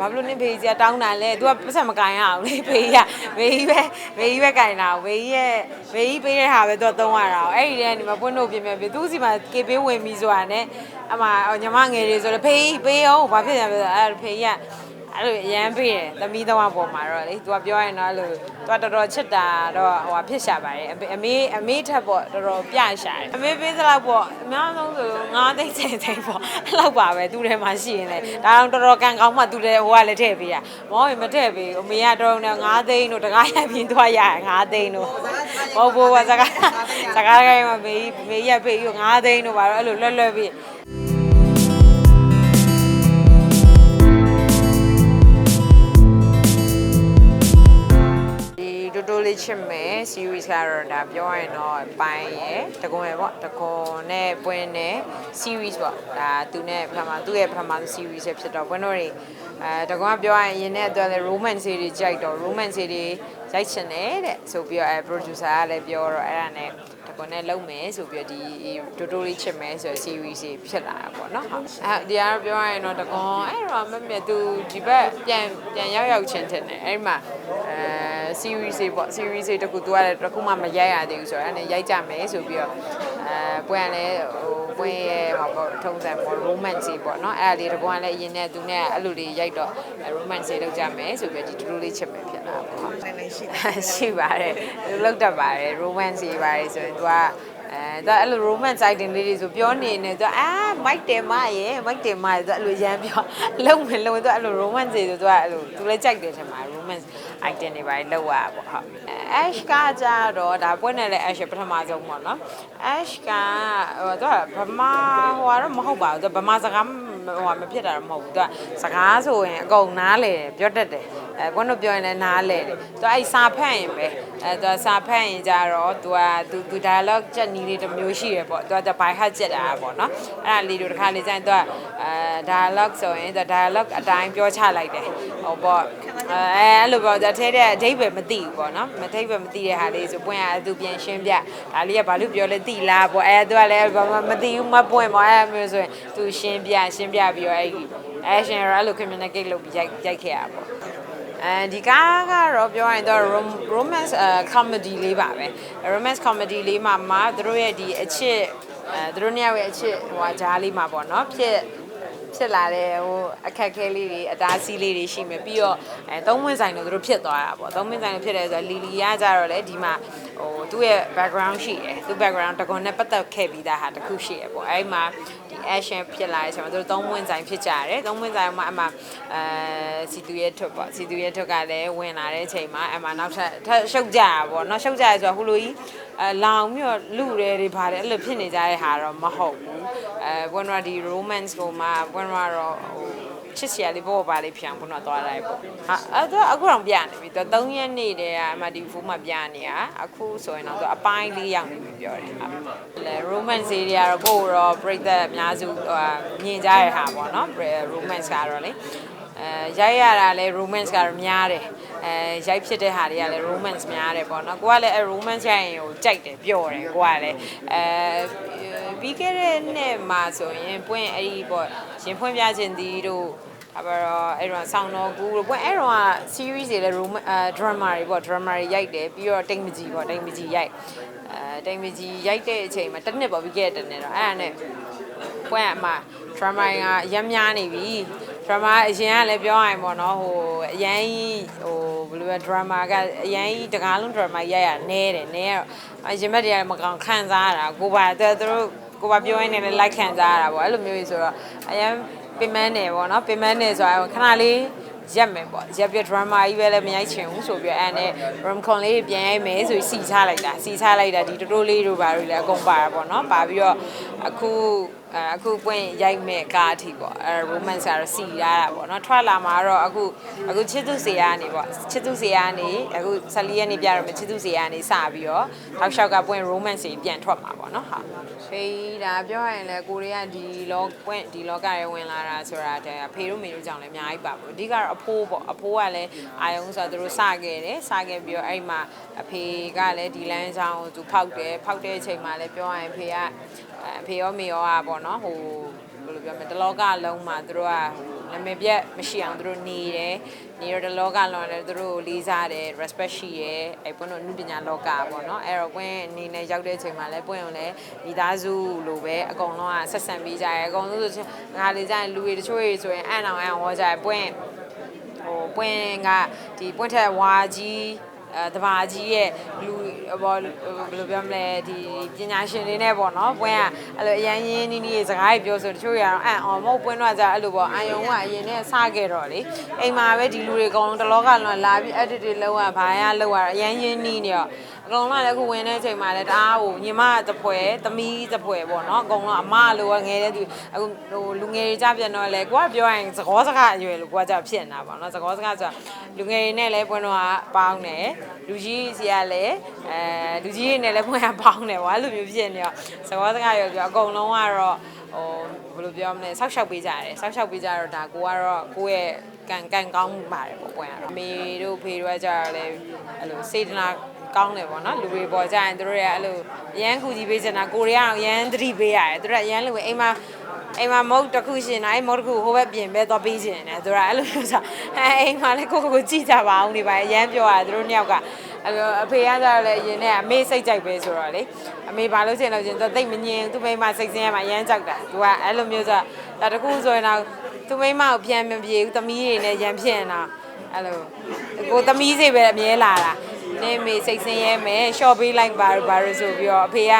ဘာဖြစ်လို့နင့်ဖေးကြီးကတောင်းတာလဲ तू ကပတ်စံမကန်ရအောင်လေဖေးကြီးကဖေးကြီးပဲဖေးကြီးပဲကန်တာကိုဖေးကြီးရဲ့ဖေးကြီးပေးတဲ့ဟာပဲ तू သုံးရတာကိုအဲ့ဒီတည်းကနေမပွင့်လို့ပြင်ပြပြသူ့စီမှာကေပေးဝင်ပြီးဆိုတာနဲ့အမညီမငယ်လေးဆိုတော့ဖေးကြီးပေးအောင်ဘာဖြစ်လဲဆိုတော့အဲ့ဖေးကြီးက အဲ့လိုရမ်းပေးတယ်သမီးတော့ပေါ်မှာတော့လေ तू ကပြောရင်တော့အဲ့လို तू ကတော်တော်ချစ်တာတော့ဟိုဖြစ်ရှာပါတယ်အမေအမေအမေထက်ပေါ့တော်တော်ပြရှာတယ်အမေပေးသလောက်ပေါ့အများဆုံးဆို9သိန်း10သိန်းပေါ့အဲ့လောက်ပါပဲသူ့ထဲမှာရှိရင်လေဒါတော့တော်တော်ကန်ကောင်းမှသူ့ထဲဟိုကလည်းထည့်ပေးရမဟုတ်ရင်မထည့်ပေးဘူးအမေကတော်တော်9သိန်းတို့တကားရပြင်သွားရ9သိန်းတို့မဟုတ်ဘူးကစကားစကားကိုင်းမှာမေးမေးရဖေးယူ9သိန်းတို့ပါတော့အဲ့လိုလွတ်လွတ်ပြီး ချစ်မယ် series ကတော့ဒါပြောရရင်တော့ပိုင်းရယ်တကွန်ရယ်ပေါ့တကွန်နဲ့ပွင့်နဲ့ series ပေါ့ဒါသူနဲ့ပထမသူ့ရဲ့ပထမ series ဖြစ်တော့ပွင့်တို့တွေအဲတကွန်ကပြောရရင်ရင်းနဲ့အတွက်လည်း romance series ကြိုက်တော့ romance series ရိုက်ချင်တယ်တဲ့ဆိုပြီးတော့အဲ producer ကလည်းပြောတော့အဲ့ဒါနဲ့တကွန်နဲ့လုံမယ်ဆိုပြီးတော့ဒီတိုတိုလေးချစ်မယ်ဆိုတဲ့ series ကြီးဖြစ်လာတာပေါ့နော်ဟုတ်အဲဒီကတော့ပြောရရင်တော့တကွန်အဲ့တော့မမြတ်သူဒီဘက်ပြန်ပြန်ရောက်ရောက်ချင်းတင်တယ်အဲ့ဒီမှာအဲ series တွေပေါ့ series တွေတကူသူကလည်းတကူမှမရိုက်ရသေးဘူးဆိုတော့အဲ့ဒါနဲ့ရိုက်ကြမယ်ဆိုပြီးတော့အဲပွဲကလည်းဟိုပွဲရဲ့ဟောပေါ့ထုံးစံပေါ့ romance တွေပေါ့နော်အဲ့ဒါလေးတကူကလည်းအရင်နဲ့သူနဲ့အဲ့လိုလေးရိုက်တော့ romance တွေလုပ်ကြမယ်ဆိုပြီးတော့ဒီတူတူလေးချစ်မယ်ဖြစ်လာပေါ့ဟုတ်လည်းလည်းရှိတယ်ရှိပါတယ်သူလောက်တတ်ပါတယ် romance တွေပါတယ်ဆိုရင်သူကအဲသူအဲ့လို romance item လေးတွေဆိုပြောနေနေသူအာ mic တင်မရေ mic တင်မရေသူအဲ့လိုရမ်းပြောလုံမလုံသူအဲ့လို romance တွေဆိုသူကအဲ့လိုသူလည်းကြိုက်တယ်ထင်ပါတယ် romance item တွေပါတယ်လောက်ရပေါ့ဟုတ် ash ကကြတော့ဒါပွဲနဲ့လည်း ash ပထမဆုံးပေါ့နော် ash ကဟိုသူကဗမာဟိုကတော့မဟုတ်ပါဘူးသူဗမာစကားဟိုမဖြစ်တာတော့မဟုတ်ဘူးသူကစကားဆိုရင်အကုန်နားလေပြောတတ်တယ်အဲဘွန်းတို့ပြောရင်လည်းနားလေတယ်သူအဲ့စာဖတ်ရင်ပဲအဲသူစာဖတ်ရင်ကြတော့သူကသူသူ dialogue ချက်နီးလေးတစ်မျိုးရှိရပေါ့သူက by heart ချက်တာပေါ့နော်အဲ့ဒါလေးတို့တစ်ခါလေးကျရင်သူကအဲ dialogue ဆိုရင်သူ dialogue အတိုင်းပြောချလိုက်တယ်ဟိုပေါ့ အဲအဲ့လိုပေါ့သူထဲတဲ့အဓိပ္ပာယ်မသိဘူးပေါ့နော်မအဓိပ္ပာယ်မသိတဲ့ဟာလေးဆိုပွင့်ရသူပြန်ရှင်းပြဒါလေးကဘာလို့ပြောလဲသိလားပေါ့အဲသူကလည်းဘာမှမသိဘူးမပွင့်ပေါ့အဲမျိုးဆိုရင်သူရှင်းပြရှင်းပြပြီးတော့အဲ့ဒီ action ရောအဲ့လို communicate လုပ်ပြီးရိုက်ရိုက်ခဲ့ရပါပေါ့အဲဒီကားကတော့ပြောရရင်တော့ rom- romance အဲ comedy လေးပါပဲ romance comedy လေးမှာမှာသူတို့ရဲ့ဒီအချစ်အဲသူတို့နှစ်ယောက်ရဲ့အချစ်ဟိုဟာဂျားလေးမှာပေါ့နော်ဖြစ် ဖြစ်လာတဲ့ဟိုအခက်အခဲလေးတွေအတားအဆီးလေးတွေရှိမယ်ပြီးတော့အဲသုံးဝင်ဆိုင်တော့သူတို့ဖြစ်သွားတာပေါ့သုံးဝင်ဆိုင်လို့ဖြစ်တယ်ဆိုတော့လီလီကကြတော့လေဒီမှာဟိုသူ့ရဲ့ background ရှိတယ်သူ့ background တကွန်နဲ့ပတ်သက်ခဲ့ပြီးသားဟာတစ်ခုရှိရပေါ့အဲဒီမှာဒီ action ဖြစ်လာတဲ့အချိန်မှာသူတို့သုံးဝင်ဆိုင်ဖြစ်ကြတယ်သုံးဝင်ဆိုင်မှာအမှအဲစီတူရဲ့ထွတ်ပေါ့စီတူရဲ့ထွတ်ကလည်းဝင်လာတဲ့အချိန်မှာအမှနောက်ထပ်ထပ်ရှုပ်ကြတာပေါ့နော်ရှုပ်ကြရဆိုတော့ဟိုလိုကြီးအဲလောင်ပြီးတော့လူတယ်တွေပါတယ်အဲ့လိုဖြစ်နေကြတဲ့ဟာတော့မဟုတ်ဘူး အဲဘွန်းတော့ဒီ romance ကိုမှဘွန်းတော့ဟိုချစ်စရာလေးပေါ့ပါလေးဖြောင်းခုနသွားလိုက်ပေါ့ဟာအဲ့တော့အခုတော့ပြနေပြီသူ3ရက်နေတည်းကအမဒီဖူးမှာပြနေတာအခုဆိုရင်တော့သူအပိုင်းလေးရောက်နေပြီပြောတယ်ဟာလေ romance တွေကတော့ပို့တော့ပြိသက်အများစုဟိုမြင်ကြရတဲ့ဟာပေါ့နော် romance ကတော့လေအဲရိုက်ရတာလဲ romance ကတော့များတယ်အဲရိုက်ဖြစ်တဲ့ဟာတွေကလည်း romance များတယ်ပေါ့နော်ကိုကလည်းအဲ romance ရိုက်ရင်ဟိုကြိုက်တယ်ပျော့တယ်ကိုကလည်းအဲ ပြီးခဲ့တဲ့နှစ်မှာဆိုရင်ပွင့်အဲ့ဒီပေါ့ရင်ဖွင့်ပြခြင်းဒီတို့ဒါပါတော့အဲ့တော့ဆောင်းတော့ကူလို့ပွင့်အဲ့တော့က series တွေလည်း romance အဲ drama တွေပေါ့ drama တွေရိုက်တယ်ပြီးတော့တိမ်မကြီးပေါ့တိမ်မကြီးရိုက်အဲတိမ်မကြီးရိုက်တဲ့အချိန်မှာတစ်နှစ်ပေါ့ပြီးခဲ့တဲ့တစ်နှစ်တော့အဲ့ဒါနဲ့ပွဲအမ drama ကရမ်းများနေပြီ drama အရင်ကလည်းပြောရရင်ပေါ့နော်ဟိုအရန်ကြီးဟိုဘယ်လိုလဲ drama ကအရန်ကြီးတကားလုံး drama ရိုက်ရနဲတယ်နဲတော့အရင်ဘက်တွေကလည်းမကောင်ခံစားရတာကိုပါသူတို့ ကိုပါပြောရင်းနဲ့လည်း like ခံစားရတာပေါ့အဲ့လိုမျိုးကြီးဆိုတော့အရန်ပင်မန်းနေပေါ့နော်ပင်မန်းနေဆိုတော့ခဏလေးရက်မယ်ပေါ့ရက်ပြ drama ကြီးပဲလည်းမရိုက်ချင်ဘူးဆိုပြီးအဲ့နဲ့ rom com လေးပြန်ရိုက်မယ်ဆိုစီချလိုက်တာစီချလိုက်တာဒီတိုတိုလေးတို့ဘာလို့လဲအကုန်ပါတာပေါ့နော်ပါပြီးတော့အခု အဲအခုပွင့်ရိုက်မဲ့ကားအထိပေါ့အဲ romance ကတော့စီရတာပေါ့နော်ထွက်လာမှာတော့အခုအခုချစ်သူစီကနေပေါ့ချစ်သူစီကနေအခု14ရက်နေ့ပြတော့မချစ်သူစီကနေစပြီးတော့ထောက်လျှောက်ကပွင့် romance တွေပြန်ထွက်မှာပေါ့နော်ဟုတ်ဖေးဒါပြောရရင်လည်းကိုရီးယားဒီလောပွင့်ဒီလောကရဲဝင်လာတာဆိုတာတဲ့ဖေတို့မေတို့ကြောင့်လည်းအများကြီးပါပေါ့အဓိကတော့အဖိုးပေါ့အဖိုးကလည်းအာယုံဆိုတော့သူတို့စခဲ့တယ်စခဲ့ပြီးတော့အဲ့မှာအဖေကလည်းဒီလမ်းဆောင်ကိုသူဖောက်တယ်ဖောက်တဲ့အချိန်မှာလည်းပြောရရင်ဖေက အဖေရောမေရောอ่ะပေါ့နော်ဟိုဘယ်လိုပြောမလဲတလောကလုံးမှာသူတို့ကလနာမည်ပြတ်မရှိအောင်သူတို့နေတယ်နေရတဲ့လောကလောလည်းသူတို့ကိုလေးစားတယ် respect ရှိရဲအဲ့ပွင့်တို့အမှုပညာလောကပေါ့နော်အဲ့တော့ပွင့်အနေနဲ့ရောက်တဲ့အချိန်မှာလည်းပွင့်ကိုလည်းမိသားစုလိုပဲအကုန်လုံးကဆက်ဆံပေးကြရဲအကုန်လုံးဆိုငါလေးကြရင်လူတွေတချို့တွေဆိုရင်အံ့အောင်အံ့ဟောကြရဲပွင့်ဟိုပွင့်ကဒီပွင့်ထက်ဝါကြီး အဲတဘာကြီးရဲ့လူဘောဘယ်လိုပြောမလဲဒီပညာရှင်တွေနဲ့ပေါ့နော်ပွင့်ကအဲ့လိုအရန်ရင်းနီးနီးစကားတွေပြောဆိုတချို့ရအောင်အံ့အောင်မဟုတ်ပွင့်တော့じゃအဲ့လိုပေါ့အာယုံကအရင်နဲ့စခဲ့တော့လေအိမ်မှာပဲဒီလူတွေအကုန်လုံးတလောကလုံးလာပြီး edit တွေလောက်ရဘာရလောက်ရအရန်ရင်းနီးနေတော့ အကုန်လုံးလည်းအခုဝင်တဲ့အချိန်မှာလည်းတအားဟိုညီမတပွဲသမီးတပွဲပေါ့နော်အကုန်လုံးအမလိုငယ်တဲ့သူအခုဟိုလူငယ်တွေကြပြန်တော့လေကိုကပြောရင်သကောစကားအရွယ်လို့ကိုကကြဖြစ်နေတာပေါ့နော်သကောစကားဆိုတာလူငယ်တွေနဲ့လည်းပွင့်တော့ပေါင်းတယ်လူကြီးစီကလည်းအဲလူကြီးတွေနဲ့လည်းပွင့်ရပေါင်းတယ်ပေါ့အဲ့လိုမျိုးဖြစ်နေတော့သကောစကားရွယ်ပြောအကုန်လုံးကတော့ဟိုဘယ်လိုပြောမလဲဆောက်ရှောက်ပေးကြတယ်ဆောက်ရှောက်ပေးကြတော့ဒါကိုကတော့ကိုယ့်ရဲ့ကန်ကန်ကောင်းပါတယ်ပေါ့ပွင့်ရတော့အမေတို့ဖေတို့ကကြတော့လေအဲ့လိုစေတနာ ကောင်းတယ်ပေါ့နော်လူတွေပေါ်ကြရင်တို့တွေကအဲ့လိုအရန်ကူကြီးပေးချင်တာကိုရီးယားအရန်သတိပေးရတယ်တို့ကအရန်လိုပဲအိမ်မှာအိမ်မှာမုတ်တစ်ခုရှင်တိုင်းမုတ်တစ်ခုဟိုဘက်ပြင်ပဲတော့ပေးချင်တယ်တို့ကအဲ့လိုမျိုးဆိုအဲအိမ်မှာလည်းကိုကိုကိုကြည့်ကြပါအောင်နေပါအရန်ပြောရတယ်တို့နှစ်ယောက်ကအဲ့လိုအဖေကကြတော့လေအရင်နဲ့အမေစိတ်ကြိုက်ပဲဆိုတော့လေအမေဘာလို့ချင်လို့ချင်သူတိတ်မငင်သူ့မိမစိတ်ဆင်းရမှာအရန်ကြောက်တာသူကအဲ့လိုမျိုးဆိုဒါတခုဆိုရင်တော့သူ့မိမကိုပြန်မပြေဘူးသမီးတွေနဲ့ရန်ဖြစ်နေတာအဲ့လိုကိုသမီးစိတ်ပဲအမြဲလာတာ နေမေစိတ်ဆင်းရဲမယ်ရှော့ပေးလိုက်ပါဘာလို့ဆိုပြီးတော့အဖေက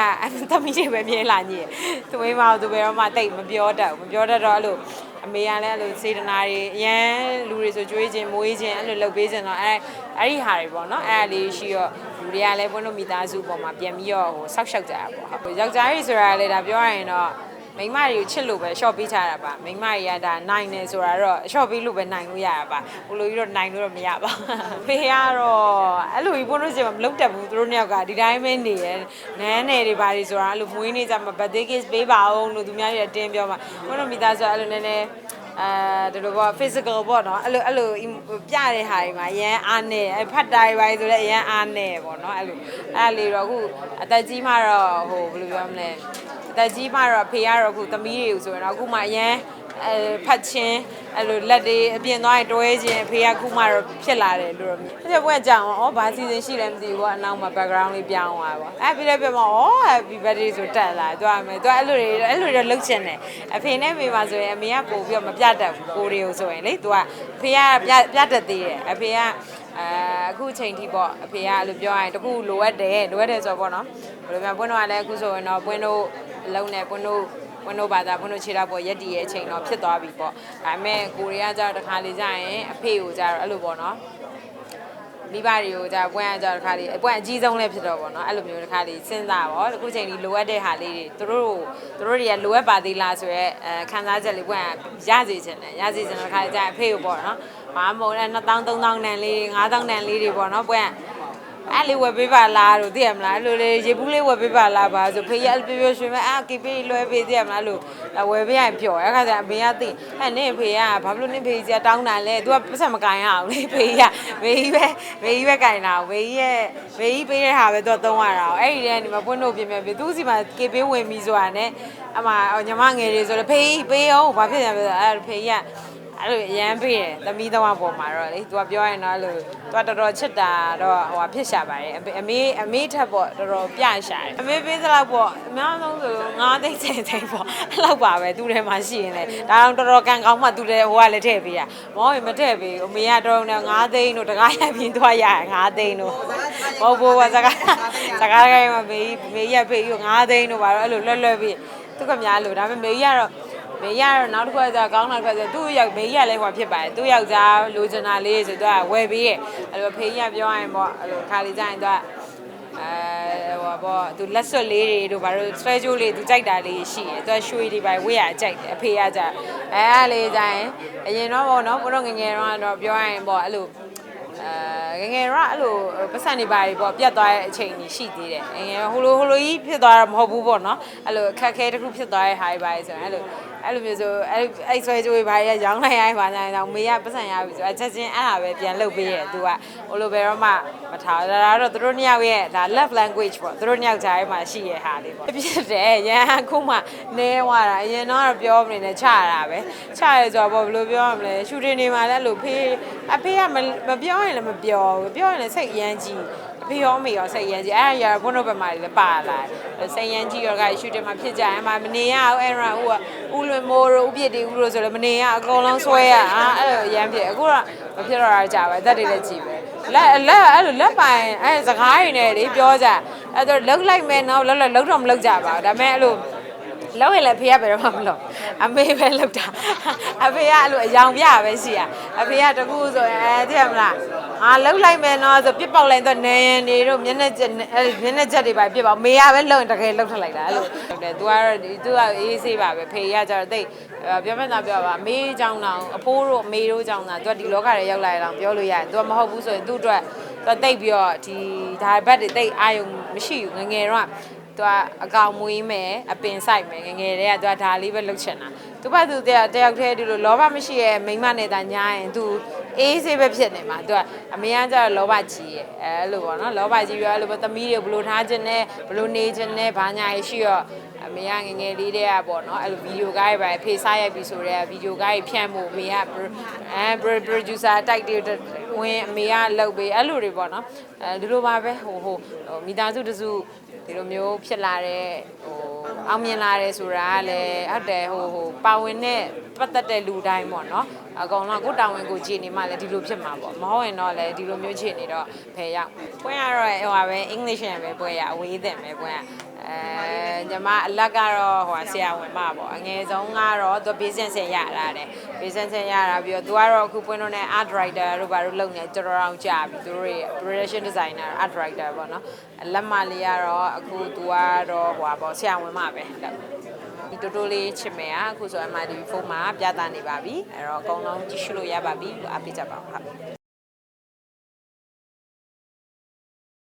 သမီးတွေပဲမြင်လာညည်သူမိမအောင်သူဘယ်တော့မှတိတ်မပြောတတ်ဘူးမပြောတတ်တော့အဲ့လိုအမေကလည်းအဲ့လိုစေတနာတွေအရန်လူတွေဆိုကြွေးခြင်းမွေးခြင်းအဲ့လိုလုပ်ပေးခြင်းတော့အဲ့အဲ့ဒီဟာတွေပေါ့နော်အဲ့ဒါလေးရှိတော့လူတွေကလည်းဘွန်းတို့မိသားစုပေါ်မှာပြန်ပြီးတော့ဟိုဆောက်ရှောက်ကြတာပေါ့ဟုတ်ယောက်ျားကြီးဆိုတာလည်းဒါပြောရရင်တော့ မိန်းမတွေကိုချစ်လို့ပဲ short ပေးချတာပါမိန်းမတွေကဒါနိုင်နေဆိုတာတော့ short ပေးလို့ပဲနိုင်လို့ရတာပါဘလိုကြီးတော့နိုင်လို့တော့မရပါဘူးဖေကတော့အဲ့လိုကြီးဘုန်းတို့စီမလုပ်တတ်ဘူးသူတို့နှစ်ယောက်ကဒီတိုင်းပဲနေရနန်းနယ်တွေဘာတွေဆိုတာအဲ့လိုမွေးနေကြမှာ birthday kiss ပေးပါအောင်လို့သူများတွေအတင်းပြောမှာဘုန်းတို့မိသားစုအဲ့လိုနည်းနည်းအဲဒီလိုပေါ့ physical ပေါ့နော်အဲ့လိုအဲ့လိုပြတဲ့ဟာတွေမှာအရန်အားနေအဖတ်တာတွေပါဆိုလည်းအရန်အားနေပေါ့နော်အဲ့လိုအဲ့လေးတော့အခုအသက်ကြီးမှတော့ဟိုဘယ်လိုပြောမလဲ အသက်ကြီးမှတော့ဖေကတော့အခုသမီးတွေကိုဆိုရင်တော့အခုမှအရန်အဲဖတ်ချင်းအဲ့လိုလက်တွေအပြင်သွားရင်တွဲခြင်းဖေကခုမှတော့ဖြစ်လာတယ်လို့တော့မြင်။အဲ့ဘွဲကြောင်ဩဘာစီစဉ်ရှိလဲမသိဘူးပေါ့အနောက်မှာ background လေးပြောင်းသွားပေါ့။အဲ့ပြီးတော့ပြမဩ happy birthday ဆိုတက်လာ။သူကမယ်သူကအဲ့လိုတွေအဲ့လိုတွေလှုပ်ချင်တယ်။အဖေနဲ့မေမှာဆိုရင်အမေကပို့ပြီးတော့မပြတ်တတ်ဘူးကိုတွေကိုဆိုရင်လေသူကဖေကပြပြတ်တတ်သေးတယ်။အဖေကအဲအခုချိန်ထိပေါ့အဖေကအဲ့လိုပြောရရင်တခုလိုအပ်တယ်လိုအပ်တယ်ဆိုတော့ပေါ့နော်ဘယ်လိုများပွင့်တော့လည်းအခုဆိုရင်တော့ပွင့်တို့ အလုံးနဲ့ပွင့်တို့ဘွန်းတို့ဘာသာဘွန်းတို့ခြေတော့ပေါ်ရက်တည်ရဲ့အချိန်တော့ဖြစ်သွားပြီပေါ့ဒါပေမဲ့ကိုရီးယားကျတော့တစ်ခါလေကြာရင်အဖေကိုကျတော့အဲ့လိုပေါ့နော်မိဘတွေကိုじゃဘွန်းကကြတော့တစ်ခါလေးအပွန်းအကြီးဆုံးလည်းဖြစ်တော့ပေါ့နော်အဲ့လိုမျိုးတစ်ခါလေးစဉ်းစားပေါ့အခုချိန်ကြီးလိုအပ်တဲ့ဟာလေးတွေသူတို့သူတို့တွေကလိုအပ်ပါသေးလားဆိုရဲအဲခံစားချက်လေးဘွန်းကရစေချင်တယ်ရစေချင်တော့တစ်ခါလေးကြာအဖေကိုပေါ့နော်ဘာမှမဟုတ်လဲ2000 3000တန်လေး5000တန်လေးတွေပေါ့နော်ဘွန်း အဲ့လေးဝယ်ပေးပါလားလို့သိရမလားအဲ့လိုလေရေဘူးလေးဝယ်ပေးပါလားပါဆိုဖေးရပြပြရွှင်မဲအာကေပေးလွှဲပေးသိရမလားလို့ဝယ်ပေးရင်ပျော်အဲ့ခါကျအမေကသိအဲ့နင့်ဖေးကဘာဖြစ်လို့နင့်ဖေးကြီးတောင်းတာလဲ तू ကပတ်စံမကင်ရအောင်လေဖေးကမေကြီးပဲမေကြီးပဲကင်တာမေကြီးရဲ့မေကြီးပေးတဲ့ဟာပဲ तू သုံးရတာအဲ့ဒီထဲဒီမှာပွင့်တို့ပြင်ပြသူ့စီမှာကေပေးဝင်ပြီးဆိုတာနဲ့အမညီမငယ်တွေဆိုတော့ဖေးပေးအောင်ဘာဖြစ်လဲအဲ့ဖေးက အဲ့လိုအရန်ပေးတယ်သမီးတော်ပေါ်မှာတော့လေ तू ကပြောရင်တော့အဲ့လို तू ကတော်တော်ချစ်တာတော့ဟိုဟာဖြစ်ရှာပါတယ်အမေအမေထက်ပေါ့တော်တော်ပြရှာတယ်အမေပေးသလောက်ပေါ့အများဆုံးဆို9သိန်း10သိန်းပေါ့အဲ့လောက်ပါပဲသူ့ထဲမှာရှိရင်လေဒါတော့တော်တော်ကန်ကောင်းမှသူ့ထဲဟိုကလည်းထည့်ပေးရမောရင်မထည့်ပေးအမေကတော်တော်နဲ့9သိန်းတို့တကားရိုက်ပြီးသွားရ9သိန်းတို့မဟုတ်ဘူးပါစကားစကားကြိုင်မှာမေမေရဖေးပြီး9သိန်းတို့ပါတော့အဲ့လိုလွတ်လွတ်ပြီးသူကများလို့ဒါပေမဲ့မေကြီးကတော့ မေကြီးကတော့နောက်တစ်ခုကကောင်းတာတစ်ခုကသူ့ရောက်မေကြီးကလည်းဟိုဖြစ်ပါတယ်သူ့ယောက်ျားလိုချင်တာလေးဆိုတော့ဝယ်ပေးရဲ့အဲ့လိုဖေးကြီးကပြောရင်ပေါ့အဲ့လိုခါလေးကြရင်တော့အဲဟိုပေါ့သူလက်စွပ်လေးတွေတို့ဘာလို့ဆွဲကြိုးလေးသူကြိုက်တာလေးရှိတယ်သူကရွှေတွေပါဝေးရကြိုက်တယ်အဖေကကြအဲအားလေးကြရင်အရင်တော့ပေါ့နော်ဘုတော့ငငယ်တော့တော့ပြောရရင်ပေါ့အဲ့လိုအဲငငယ်တော့အဲ့လိုပတ်စံနေပါတွေပေါ့ပြတ်သွားတဲ့အချိန်ကြီးရှိသေးတယ်ငငယ်ဟိုလိုဟိုလိုကြီးဖြစ်သွားတာမဟုတ်ဘူးပေါ့နော်အဲ့လိုအခက်ခဲတစ်ခုဖြစ်သွားတဲ့ဟာတွေပါဆိုရင်အဲ့လို အဲ့လိုမျိုးဆိုအဲ့အဲ့ဆွဲကြိုးတွေဘာတွေရောင်းလိုက်ရိုင်းပါနိုင်တော့မေကပတ်စံရပြီဆိုအချက်ချင်းအဲ့ဒါပဲပြန်လုပ်ပေးရဲ့သူကဟိုလိုဘယ်တော့မှမထားဒါတော့သူတို့နှစ်ယောက်ရဲ့ဒါ love language ပေါ့သူတို့နှစ်ယောက်ကြားထဲမှာရှိရဲ့ဟာလေးပေါ့ဖြစ်တယ်ရန်အခုမှနဲသွားတာအရင်တော့ပြောမနေနဲ့ချရတာပဲချရဲဆိုတော့ဘယ်လိုပြောရမလဲရှူတင်နေမှာလည်းလို့ဖေးအဖေကမမပြောရင်လည်းမပြောဘူးပြောရင်လည်းစိတ်ရမ်းကြီး အဖေရောအမေရောစိတ်ရမ်းကြီးအဲ့ဒါရဘုန်းတို့ဘက်မှာလည်းပါလာတယ်စိတ်ရမ်းကြီးရောကရှူတင်မှာဖြစ်ကြရင်အမမနေရအောင်အဲ့ဒါဟိုကဦးလွင်မိုးတို့ဦးပြစ်တီဦးတို့ဆိုလည်းမနေရအကုန်လုံးဆွဲရအာအဲ့လိုရမ်းဖြစ်အခုတော့မဖြစ်တော့တာကြာပဲအသက်တွေလည်းကြည်ပဲလက်လက်အဲ့လိုလက်ပိုင်အဲ့စကားတွေနဲ့လေပြောကြအဲ့တော့လှုပ်လိုက်မယ်နော်လှုပ်လိုက်လှုပ်တော့မလှုပ်ကြပါဘူးဒါပေမဲ့အဲ့လိုလောက်ရင်လည်းဖေကဘယ်တော့မှမလုပ်အမေပဲလုပ်တာအဖေကအဲ့လိုအယောင်ပြပဲရှိရအဖေကတကူဆိုရင်အဲသိရမလား ငါလှုပ်လိုက်မယ်နော်ဆိုပြစ်ပေါက်လိုက်တော့နေရင်နေတို့မျက်နှာချက်အဲ့မျက်နှာချက်တွေပါပြစ်ပေါက်မေကပဲလှုပ်ရင်တကယ်လှုပ်ထလိုက်တာအဲ့လိုဟုတ်တယ် तू ကတော့ဒီ तू ကအေးဆေးပါပဲဖေကကျတော့တိတ်ပြောမဲ့သားပြောပါမေးကြောင်းတောင်အဖိုးတို့အမေတို့ကြောင်းတာ तू ကဒီလောကထဲရောက်လာရအောင်ပြောလို့ရတယ် तू ကမဟုတ်ဘူးဆိုရင်သူ့အတွက် तू တိတ်ပြီးတော့ဒီဒါဘက်တွေတိတ်အာယုံမရှိဘူးငငယ်တော့သူကအကောင်မွေးမယ်အပင်ဆိုင်မယ်ငငယ်တည်းကသူကဒါလေးပဲလုပ်ချင်တာသူကသူတယောက်တယောက်တည်းဒီလိုလောဘမရှိရဲ့မိန်းမနဲ့တာညာရင်သူ အေးဆေးပဲဖြစ်နေမှာသူကအမေကကျတော့လောဘကြီးရဲ့အဲလိုပေါ့နော်လောဘကြီးပြီးတော့အဲ့လိုပဲသမီးတွေဘလို့ထားခြင်းနဲ့ဘလို့နေခြင်းနဲ့ဘာညာရရှိတော့အမေကငငယ်လေးတည်းကပေါ့နော်အဲ့လိုဗီဒီယိုကားတွေပဲဖေးစားရိုက်ပြီးဆိုတော့ဗီဒီယိုကားတွေဖြန့်ဖို့အမေကအဲ producer တိုက်တွေဝင်အမေကလုပ်ပေးအဲ့လိုတွေပေါ့နော်အဲဒီလိုပါပဲဟိုဟိုမိသားစုတစုဒီလိုမျိုးဖြစ်လာတဲ့ဟိုအောင်မြင်လာတယ်ဆိုတာကလည်းဟုတ်တယ်ဟိုဟိုပါဝင်တဲ့ပတ်သက်တဲ့လူတိုင်းပေါ့နော် အကောင်လုံးကိုတာဝန်ကိုကြည်နေမှလည်းဒီလိုဖြစ်မှာပေါ့မဟုတ်ရင်တော့လည်းဒီလိုမျိုးခြေနေတော့ဖယ်ရောက်ပွဲရတော့ဟိုပါပဲ English နဲ့ပဲပွဲရအဝေးသင်ပဲပွဲရအဲညီမအလက်ကတော့ဟိုဆရာဝန်မပေါ့အငယ်ဆုံးကတော့သူ business ဆင်ရတာတဲ့ business ဆင်ရတာပြီးတော့သူကတော့အခုပွင့်တော့နဲ့ art director တို့ဘာလို့လုပ်နေတော်တော်အောင်ကြာပြီသူတို့တွေ production designer art director ပေါ့နော်လက်မလေးကတော့အခုသူကတော့ဟိုပါပေါ့ဆရာဝန်မပဲ ဒီတိုးတိုးလေးချစ်မယ်อ่ะအခုဆို MITV4 မှာပြသနေပါပြီအဲ့တော့အကုန်လုံးကြည့်ရှုလို့ရပါပြီအားပေးကြပါဦးဟုတ်